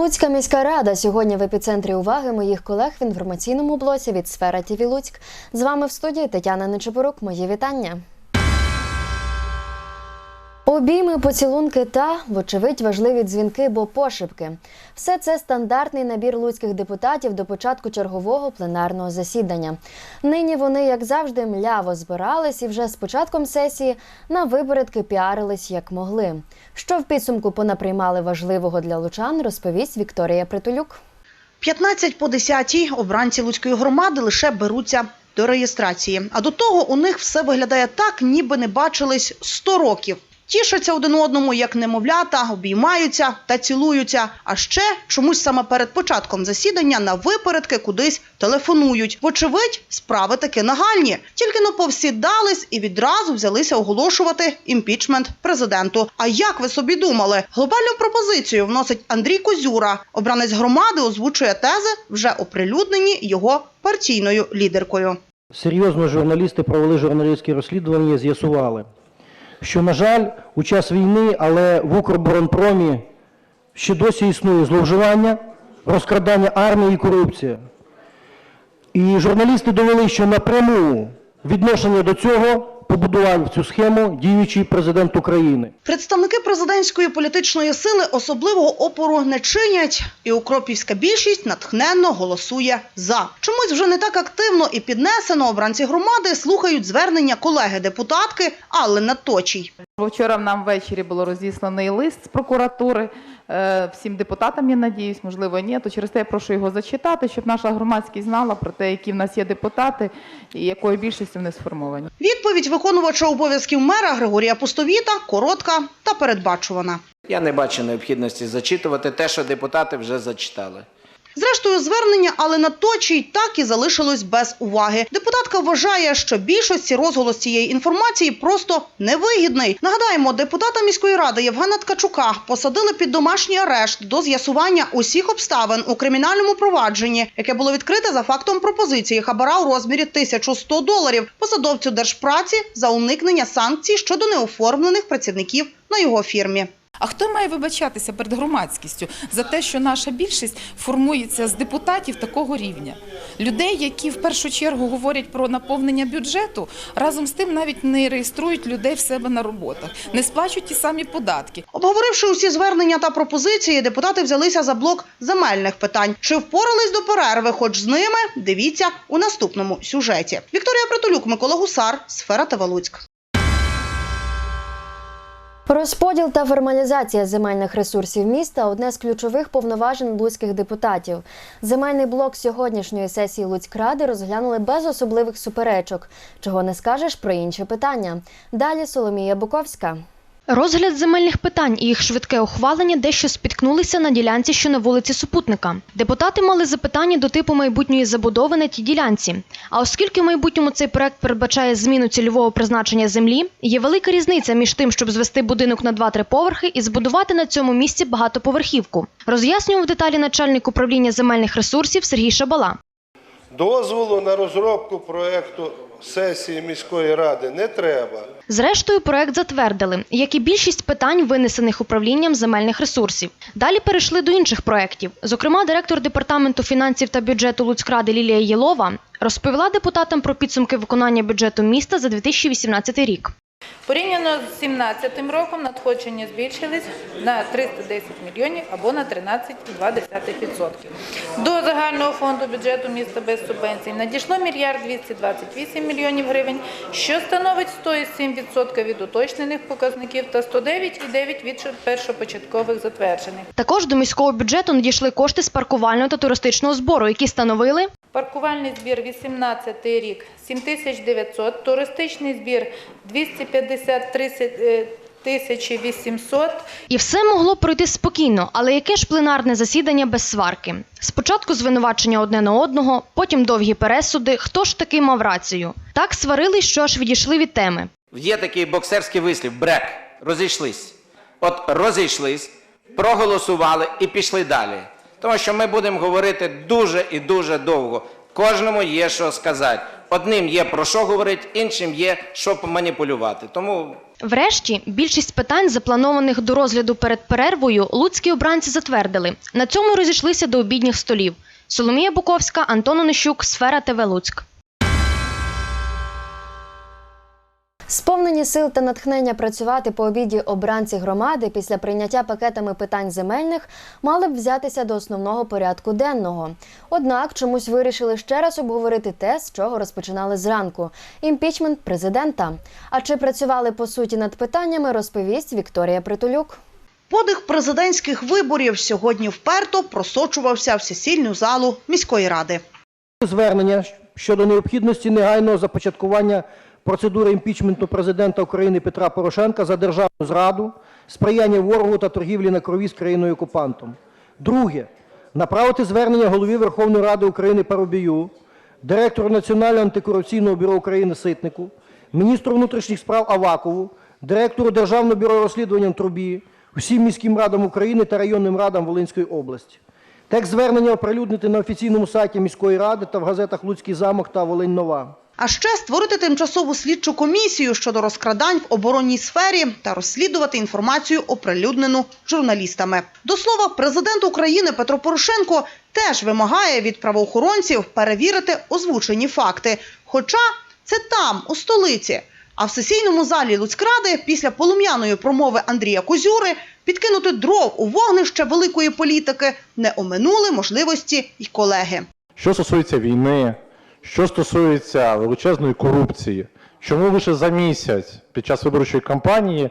Луцька міська рада сьогодні в епіцентрі уваги моїх колег в інформаційному блоці від сфера ТІВІ Луцьк. З вами в студії Тетяна Нечепорук. Мої вітання. Обійми, поцілунки та, вочевидь, важливі дзвінки, бо пошепки. Все це стандартний набір луцьких депутатів до початку чергового пленарного засідання. Нині вони, як завжди, мляво збирались і вже з початком сесії на випередки піарились як могли. Що в підсумку понаприймали важливого для лучан, розповість Вікторія Притулюк. 15 по 10 обранці Луцької громади лише беруться до реєстрації. А до того у них все виглядає так, ніби не бачились 100 років. Тішаться один одному, як немовлята, обіймаються та цілуються. А ще чомусь саме перед початком засідання на випередки кудись телефонують. Вочевидь, справи таки нагальні. Тільки но повсідались і відразу взялися оголошувати імпічмент президенту. А як ви собі думали? Глобальну пропозицію вносить Андрій Козюра. Обранець громади озвучує тези, вже оприлюднені його партійною лідеркою. Серйозно журналісти провели журналістське розслідування з'ясували, що, на жаль, у час війни, але в Укрборонпромі ще досі існує зловживання, розкрадання армії і корупція. І журналісти довели, що напряму відношення до цього побудував цю схему діючий президент України. Представники президентської політичної сили особливого опору не чинять, і укропівська більшість натхненно голосує за. Чомусь вже не так активно і піднесено обранці громади слухають звернення колеги-депутатки Алли Наточій. Вчора нам ввечері було розісланий лист з прокуратури е, всім депутатам, я надіюсь, можливо, ні. То через те я прошу його зачитати, щоб наша громадськість знала про те, які в нас є депутати і якою більшістю вони сформовані. Відповідь виконувача обов'язків мера Григорія Пустовіта коротка та передбачувана. Я не бачу необхідності зачитувати те, що депутати вже зачитали. Зрештою, звернення Алли Наточій так і залишилось без уваги. Депутатка вважає, що більшості розголос цієї інформації просто невигідний. Нагадаємо, депутата міської ради Євгена Ткачука посадили під домашній арешт до з'ясування усіх обставин у кримінальному провадженні, яке було відкрите за фактом пропозиції хабара у розмірі 1100 доларів посадовцю держпраці за уникнення санкцій щодо неоформлених працівників на його фірмі. А хто має вибачатися перед громадськістю за те, що наша більшість формується з депутатів такого рівня? Людей, які в першу чергу говорять про наповнення бюджету, разом з тим навіть не реєструють людей в себе на роботах, не сплачують ті самі податки. Обговоривши усі звернення та пропозиції, депутати взялися за блок земельних питань. Чи впорались до перерви, хоч з ними, дивіться у наступному сюжеті. Вікторія Притулюк, Микола Гусар, Сфера ТВ Луцьк. Розподіл та формалізація земельних ресурсів міста одне з ключових повноважень луцьких депутатів. Земельний блок сьогоднішньої сесії Луцькради розглянули без особливих суперечок. Чого не скажеш про інші питання. Далі Соломія Буковська. Розгляд земельних питань і їх швидке ухвалення дещо спіткнулися на ділянці, що на вулиці Супутника. Депутати мали запитання до типу майбутньої забудови на тій ділянці. А оскільки в майбутньому цей проект передбачає зміну цільового призначення землі, є велика різниця між тим, щоб звести будинок на 2-3 поверхи і збудувати на цьому місці багатоповерхівку. Роз'яснював деталі начальник управління земельних ресурсів Сергій Шабала. Дозволу на розробку проекту сесії міської ради не треба. Зрештою, проект затвердили, як і більшість питань, винесених управлінням земельних ресурсів. Далі перейшли до інших проєктів. Зокрема, директор департаменту фінансів та бюджету Луцькради Лілія Єлова розповіла депутатам про підсумки виконання бюджету міста за 2018 рік. Порівняно з 2017 роком надходження збільшились на 310 мільйонів або на 13,2%. До загального фонду бюджету міста без субвенцій надійшло мільярд 228 мільйонів гривень, що становить 107% від уточнених показників та 109,9% від першопочаткових затверджених. Також до міського бюджету надійшли кошти з паркувального та туристичного збору, які становили Паркувальний збір 18 рік 7900, туристичний збір 253 е, тисячі 800, І все могло пройти спокійно, але яке ж пленарне засідання без сварки? Спочатку звинувачення одне на одного, потім довгі пересуди. Хто ж таки мав рацію? Так сварились, що аж відійшли від теми. Є такий боксерський вислів брек. Розійшлись. От розійшлись, проголосували і пішли далі. Тому що ми будемо говорити дуже і дуже довго. Кожному є що сказати. Одним є про що говорити, іншим є що поманіпулювати. Тому Врешті, більшість питань, запланованих до розгляду перед перервою, луцькі обранці затвердили. На цьому розійшлися до обідніх столів. Соломія Буковська, Антон Онищук, Сфера ТВ Луцьк. Сповнені сил та натхнення працювати по обіді обранці громади після прийняття пакетами питань земельних мали б взятися до основного порядку денного. Однак чомусь вирішили ще раз обговорити те, з чого розпочинали зранку імпічмент президента. А чи працювали по суті над питаннями, розповість Вікторія Притулюк. Подих президентських виборів сьогодні вперто просочувався в сесільну залу міської ради. Звернення щодо необхідності негайного започаткування процедури імпічменту президента України Петра Порошенка за державну зраду, сприяння ворогу та торгівлі на крові з країною окупантом. Друге. Направити звернення голові Верховної Ради України Парубію, директору Національного антикорупційного бюро України Ситнику, міністру внутрішніх справ Авакову, директору Державного бюро розслідувань Трубі, всім міським радам України та районним радам Волинської області. Текст звернення оприлюднити на офіційному сайті міської ради та в газетах Луцький замок та Волинь Нова. А ще створити тимчасову слідчу комісію щодо розкрадань в оборонній сфері та розслідувати інформацію, оприлюднену журналістами. До слова, президент України Петро Порошенко теж вимагає від правоохоронців перевірити озвучені факти. Хоча це там, у столиці. А в сесійному залі Луцькради після полум'яної промови Андрія Козюри підкинути дров у вогнище великої політики не оминули можливості й колеги. Що стосується війни, що стосується величезної корупції, чому лише за місяць під час виборчої кампанії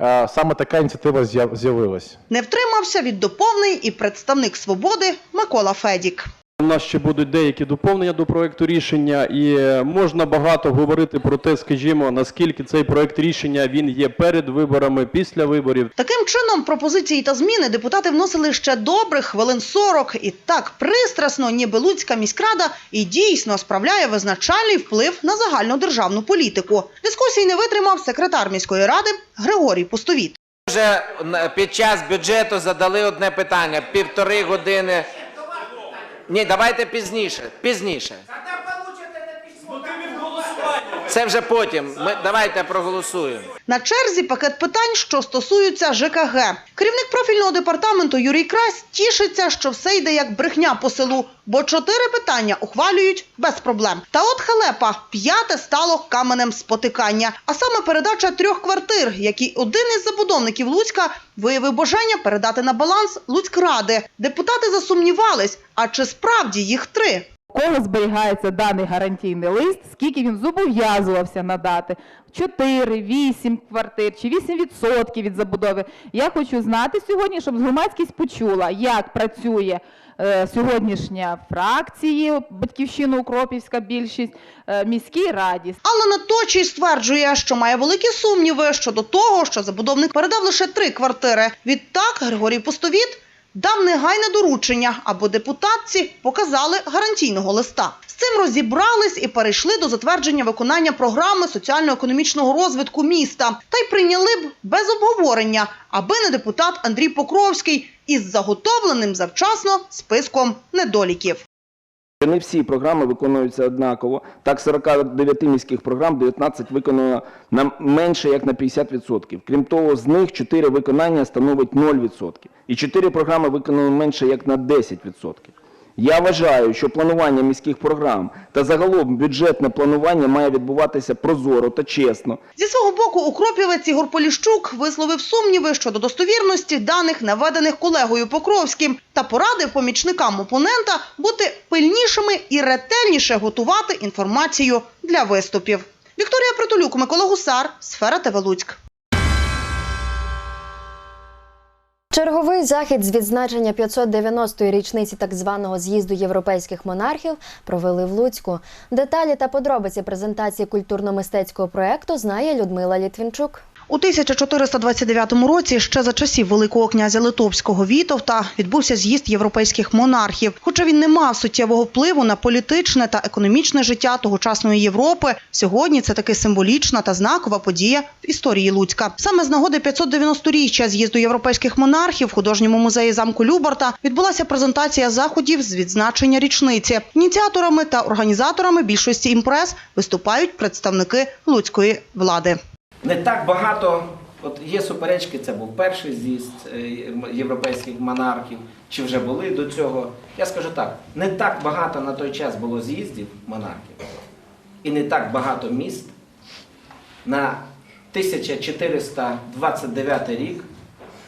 е, саме така ініціатива з'яв- з'явилась? Не втримався від доповнень і представник свободи Микола Федік. У нас ще будуть деякі доповнення до проекту рішення, і е, можна багато говорити про те, скажімо, наскільки цей проект рішення він є перед виборами, після виборів. Таким чином, пропозиції та зміни депутати вносили ще добрих хвилин 40 і так пристрасно, ніби Луцька міськрада і дійсно справляє визначальний вплив на загальну державну політику. Дискусії не витримав секретар міської ради Григорій Пустовіт. вже під час бюджету задали одне питання півтори години. Ні, давайте пізніше. Пізніше. Це вже потім. Ми давайте проголосуємо. На черзі пакет питань, що стосуються ЖКГ. Керівник профільного департаменту Юрій Крась тішиться, що все йде як брехня по селу, бо чотири питання ухвалюють без проблем. Та от халепа п'яте стало каменем спотикання. А саме передача трьох квартир, які один із забудовників Луцька виявив бажання передати на баланс Луцькради. Депутати засумнівались, а чи справді їх три? Кого зберігається даний гарантійний лист, скільки він зобов'язувався надати? 4, 8 квартир чи 8% від забудови. Я хочу знати сьогодні, щоб громадськість почула, як працює е, сьогоднішня фракції Батьківщина Укропівська більшість е, міській раді. Алла Наточій стверджує, що має великі сумніви щодо того, що забудовник передав лише три квартири. Відтак Григорій Пустовіт дав негайне доручення, або депутатці показали гарантійного листа. З цим розібрались і перейшли до затвердження виконання програми соціально-економічного розвитку міста. Та й прийняли б без обговорення, аби не депутат Андрій Покровський із заготовленим завчасно списком недоліків. Не всі програми виконуються однаково. Так, 49 міських програм 19 виконано на менше як на 50%. Крім того, з них 4 виконання становить 0%. І 4 програми виконано менше як на 10%. Я вважаю, що планування міських програм та загалом бюджетне планування має відбуватися прозоро та чесно. Зі свого боку, укропівець Ігор Поліщук висловив сумніви щодо достовірності даних, наведених колегою Покровським, та порадив помічникам опонента бути пильнішими і ретельніше готувати інформацію для виступів. Вікторія Притулюк, Микола Гусар, Сфера ТВ Луцьк. Черговий захід з відзначення 590-ї річниці так званого з'їзду європейських монархів провели в Луцьку. Деталі та подробиці презентації культурно-мистецького проекту знає Людмила Літвінчук. У 1429 році, ще за часів Великого князя Литовського Вітовта, відбувся з'їзд європейських монархів. Хоча він не мав суттєвого впливу на політичне та економічне життя тогочасної Європи, сьогодні це таки символічна та знакова подія в історії Луцька. Саме з нагоди 590-річчя з'їзду європейських монархів в художньому музеї замку Любарта відбулася презентація заходів з відзначення річниці. Ініціаторами та організаторами більшості імпрез виступають представники луцької влади. Не так багато, от є суперечки, це був перший з'їзд е, європейських монархів, чи вже були до цього. Я скажу так, не так багато на той час було з'їздів монархів, і не так багато міст на 1429 рік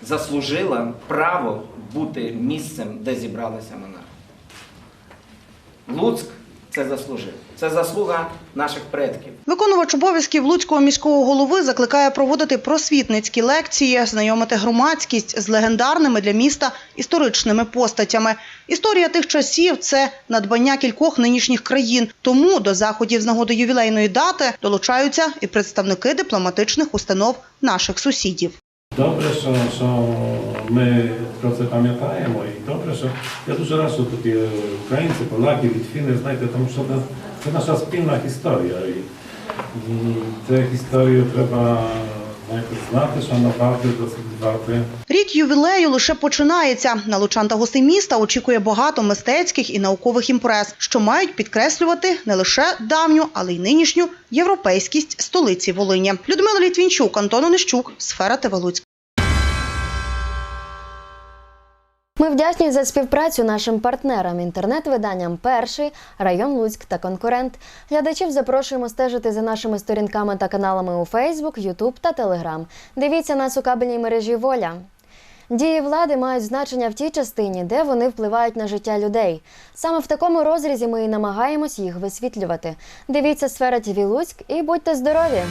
заслужила право бути місцем, де зібралися монархи. Луцьк це заслужив. Це заслуга наших предків. Виконувач обов'язків Луцького міського голови закликає проводити просвітницькі лекції, знайомити громадськість з легендарними для міста історичними постатями. Історія тих часів це надбання кількох нинішніх країн. Тому до заходів з нагоди ювілейної дати долучаються і представники дипломатичних установ наших сусідів. Добре, що, що ми про це пам'ятаємо, і добре, що я дуже рад, що тут є українці, поляки, літвіни, знаєте, тому що це, це наша спільна історія. І, і цю історію треба знаєте, знати, що направді. Рік ювілею лише починається. На лучан та гостей міста очікує багато мистецьких і наукових імпрез, що мають підкреслювати не лише давню, але й нинішню європейськість столиці Волині. Людмила Літвінчук, Антон Онищук, Сфера ТВ Ми вдячні за співпрацю нашим партнерам, інтернет-виданням Перший, район Луцьк та конкурент. Глядачів запрошуємо стежити за нашими сторінками та каналами у Фейсбук, Ютуб та Телеграм. Дивіться нас у кабельній мережі Воля. Дії влади мають значення в тій частині, де вони впливають на життя людей. Саме в такому розрізі ми і намагаємось їх висвітлювати. Дивіться сфера ТВ Луцьк і будьте здорові!